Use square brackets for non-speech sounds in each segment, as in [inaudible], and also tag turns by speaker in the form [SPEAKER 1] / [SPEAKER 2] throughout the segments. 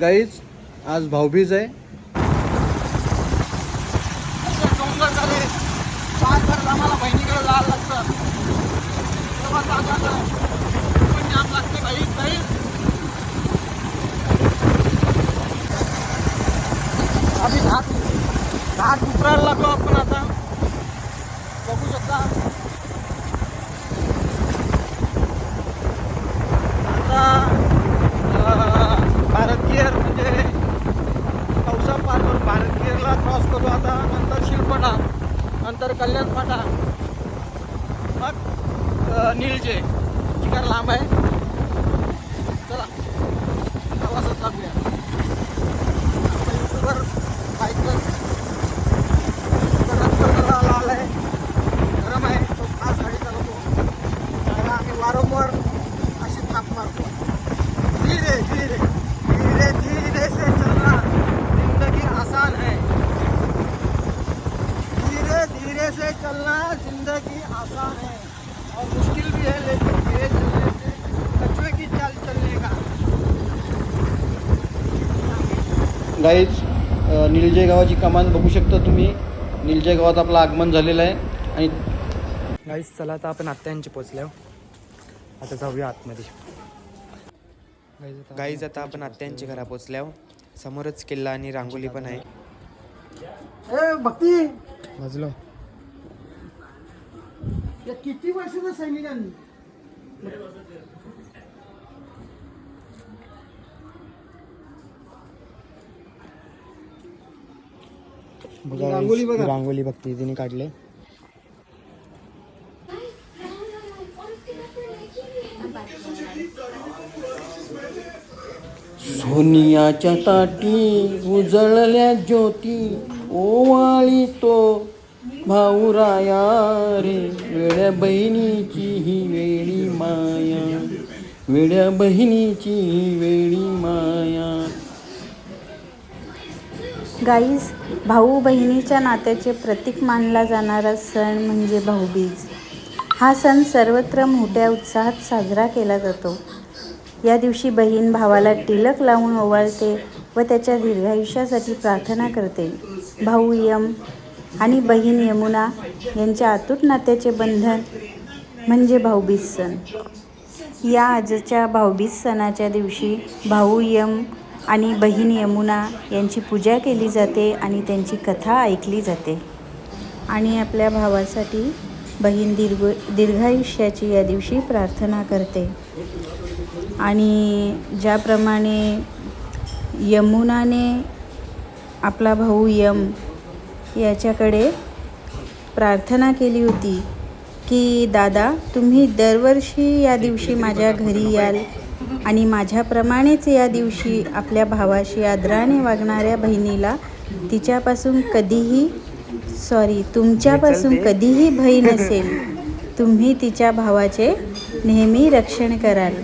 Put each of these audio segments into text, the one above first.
[SPEAKER 1] Guys आज भाऊबीज आहे. बहिणीकडे लागतं जागा आम्ही घाट घाट उतरायला लागलो आपण. त्यानंतर कल्याण फाटा. मग निलजे शिकार लांब आहे. चला प्रवासात लागूया आता युट्यूबर बाईकवर गरम करायला आलाय गरम आहे तो खास गाडी चालवतो त्याला आम्ही वारंवार अशी थाप मारतो धीरे धीरे धीरे धीरे से चलना जिंदगी आसान है धीरे धीरे से चलना जिंदगी आसान है और मुश्किल भी है लेकिन धीरे चलने से कछुए की चाल चलने का गाईज निलजे गावाची कमान बघू शकता तुम्ही. निलजे गावात आपलं आगमन झालेलं आहे. आणि
[SPEAKER 2] गाईस चला आता आपण आत्यांची पोचल्या आता जाऊया आतमध्ये. गाईज आता आपण आत्यांच्या घरा पोचल्याव समोरच किल्ला आणि रांगोली पण आहे.
[SPEAKER 1] ए भक्ती!
[SPEAKER 2] वाजलो.
[SPEAKER 1] या किती वर्षाचा सैनिकांनी?
[SPEAKER 2] बघा
[SPEAKER 1] रांगोली
[SPEAKER 2] guys,
[SPEAKER 1] बघा.
[SPEAKER 2] रांगोली बघते तिने काढले
[SPEAKER 1] सोनियाच्या ताटी उजळल्या ज्योती ओवाळी तो भाऊराया रे वेड्या बहिणीची ही वेळी माया वेड्या बहिणीची ही वेळी माया
[SPEAKER 3] गाईज भाऊ बहिणीच्या नात्याचे प्रतीक मानला जाणारा सण म्हणजे भाऊबीज. हा सण सर्वत्र मोठ्या उत्साहात साजरा केला जातो. या दिवशी बहीण भावाला टिलक लावून ओवाळते व त्याच्या दीर्घायुष्यासाठी प्रार्थना करते. भाऊ यम आणि बहीण यमुना यांच्या अतूट नात्याचे बंधन म्हणजे भाऊबीज सण. या आजच्या भाऊबीज सणाच्या दिवशी भाऊ यम आणि बहीण यमुना यांची पूजा केली जाते आणि त्यांची कथा ऐकली जाते. आणि आपल्या भावासाठी बहीण दीर्घ दीर्घायुष्याची या दिवशी प्रार्थना करते. आणि ज्याप्रमाणे यमुनाने आपला भाऊ यम याच्याकडे प्रार्थना केली होती की दादा तुम्ही दरवर्षी या दिवशी माझ्या घरी याल आणि माझ्याप्रमाणेच या दिवशी आपल्या भावाशी आदराने वागणाऱ्या बहिणीला तिच्यापासून कधीही सॉरी तुमच्यापासून कधीही भय [laughs] नसेल. तुम्ही तिच्या भावाचे नेहमी रक्षण कराल.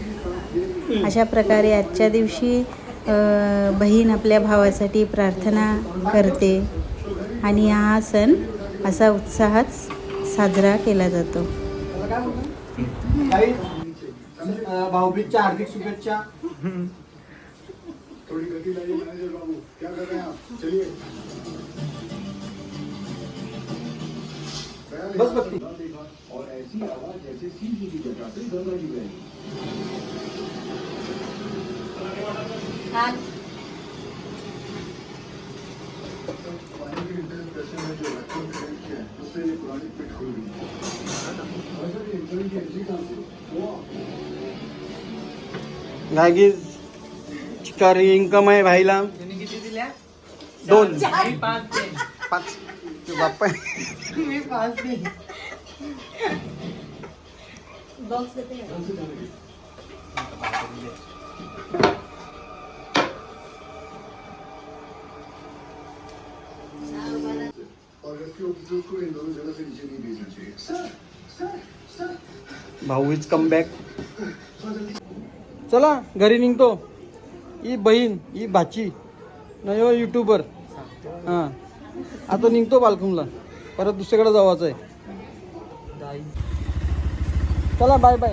[SPEAKER 3] अशा प्रकारे आजच्या दिवशी बहीण आपल्या भावासाठी प्रार्थना करते आणि हा सण असा उत्साहात साजरा केला जातो.
[SPEAKER 1] अं, हार्दिक शुभेच्छा. थोड़ी गति लाइए मैनेजर बाबू. क्या कर रहे आप? बस भक्ति। और ऐसी आवाज़ जैसे सीधी की जगह से गंगा जी बह उससे ये पुरानी पिट खुल गई। है।
[SPEAKER 4] और सर, ये इंटरव्यू की एंट्री कहाँ से इन दोनों. जगह से नीचे नहीं भेजना चाहिए सर सर सर
[SPEAKER 1] भाऊ इज कम बॅक चला घरी निघतो. ही बहीण ही भाची नाही हो युट्यूबर हां. आता निघतो बालकुमला परत दुसरीकडे जावाचं आहे. चला बाय बाय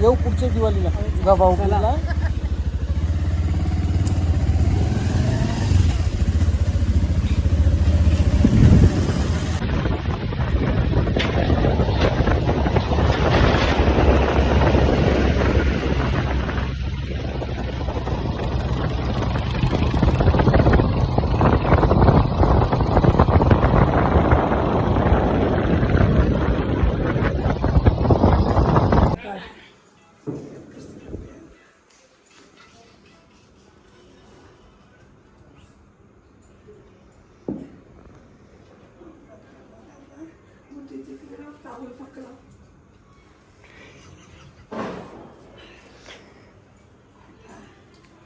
[SPEAKER 1] येऊ पुढच्या दिवाळीला. भाऊ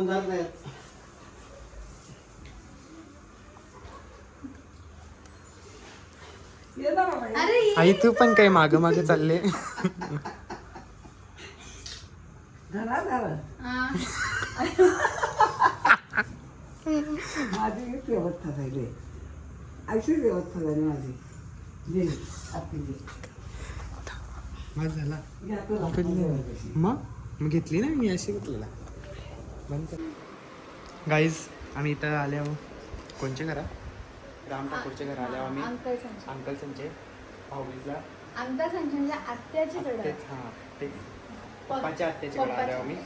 [SPEAKER 1] तू कोण जात नाही.
[SPEAKER 3] अरे
[SPEAKER 2] आई तू पण काही माग मागे चालले
[SPEAKER 3] हा.
[SPEAKER 5] माझी व्यवस्था झाली. अशी व्यवस्था झाली माझी. जे आपली जे.
[SPEAKER 2] माझ झाला. मग? मग घेतली ना मी अशी घेतलेला. गाईज आम्ही इथं आले आहो कोणच्या घरा राम ठाकूरच्या घरा आले आहो आम्ही.
[SPEAKER 3] अंकल संजय.
[SPEAKER 2] अंकल संजय. भाऊबीजला.
[SPEAKER 3] अंकल संजयच्या आत्याच्याकडे
[SPEAKER 2] तेच हां तेच. पप्पाच्या आत्याच्याकडे आले आहो आम्ही.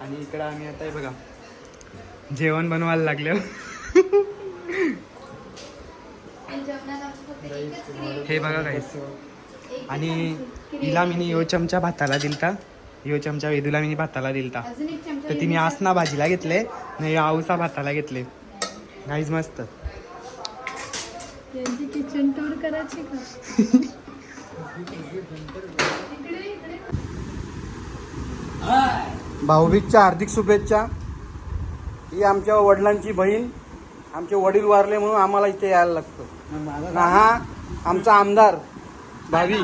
[SPEAKER 2] आणि इकडं आम्ही आता हे बघा. जेवण बनवायला लागले. हे बघा गाईज आणि हिला मी यो चमचा भाताला दिलता. यो चमचा वेदूला मी भाताला दिलता.
[SPEAKER 3] अजून एक चमचा
[SPEAKER 2] तर तिने आसना भाजीला घेतले नाही आऊसा भाताला घेतले. गाईज मस्त.
[SPEAKER 3] किचन टूर करायची का?
[SPEAKER 1] भाऊबीजच्या हार्दिक शुभेच्छा. ही आमच्या वडिलांची बहीण आमचे वडील वारले म्हणून आम्हाला इथे यायला लागतं. ना हा आमचा आमदार भावी.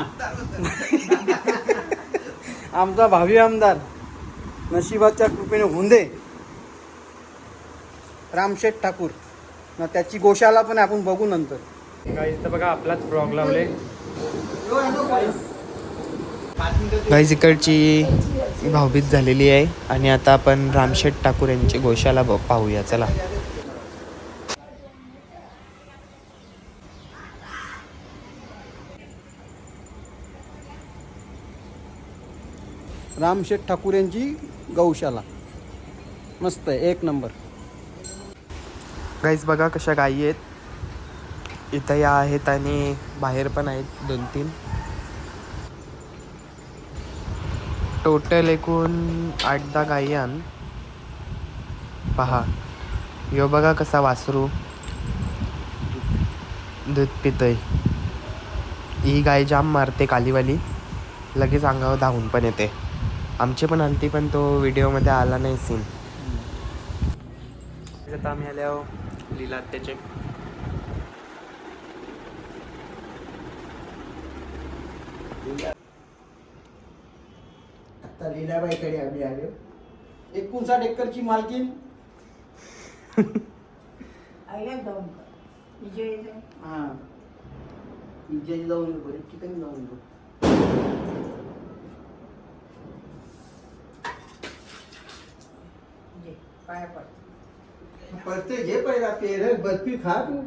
[SPEAKER 1] आमचा भावी आमदार नशिबाच्या कृपेने हुंदे. रामशेठ ठाकूर. ना त्याची गोशाला पण आपण बघू नंतर.
[SPEAKER 2] गाईज तर बघा आपलाच ब्लॉग लावले. गाईज इकडची भाऊबीज झालेली आहे. आणि आता आपण रामशेठ ठाकूर यांची गोशाला ब- पाहूया. चला.
[SPEAKER 1] रामशेठ ठाकूर यांची गौशाला. मस्त आहे एक नंबर.
[SPEAKER 2] गाईज बघा कशा गायी आहेत. इथं या आहेत आणि बाहेर पण आहेत दोन तीन. टोटल एकूण आठ दहा गायी आण. पहा. यो बघा कसा वासरू. दूध पितय. ही गाय जाम मारते कालीवाली. लगेच अंगावर धावून पण येते. आमची पण आलती पण तो व्हिडिओमध्ये आला नाही सीन आता आम्ही आले आहो लीला त्याचे
[SPEAKER 1] आता लीलाबाईकडे आम्ही आलो. एकोणसाठ एकरची मालकीन.
[SPEAKER 5] विजय जाऊन.
[SPEAKER 1] हा. ठिकाणी जाऊन येऊ
[SPEAKER 5] विजय, पाया पड.
[SPEAKER 1] पडते घे पहिला पेर बर्फी खा तू.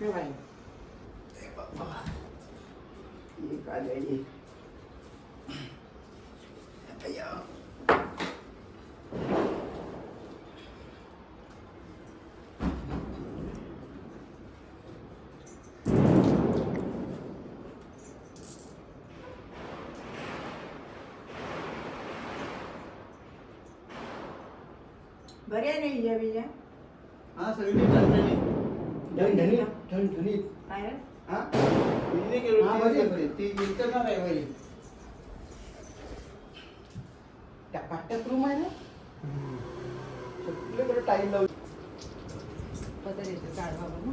[SPEAKER 5] बाई. बरे आहे ना विजय विजय
[SPEAKER 1] हा सगळी ठणठणीत ठणठणीत
[SPEAKER 5] काय रे?
[SPEAKER 1] हा? हा, बरी आहे, बरी. आहे. ती इंटरनल आहे बरी त्या पाट्यात रूम आहे ना? सगळीकडे टाईम लावू
[SPEAKER 5] पदर येतो बाबा ना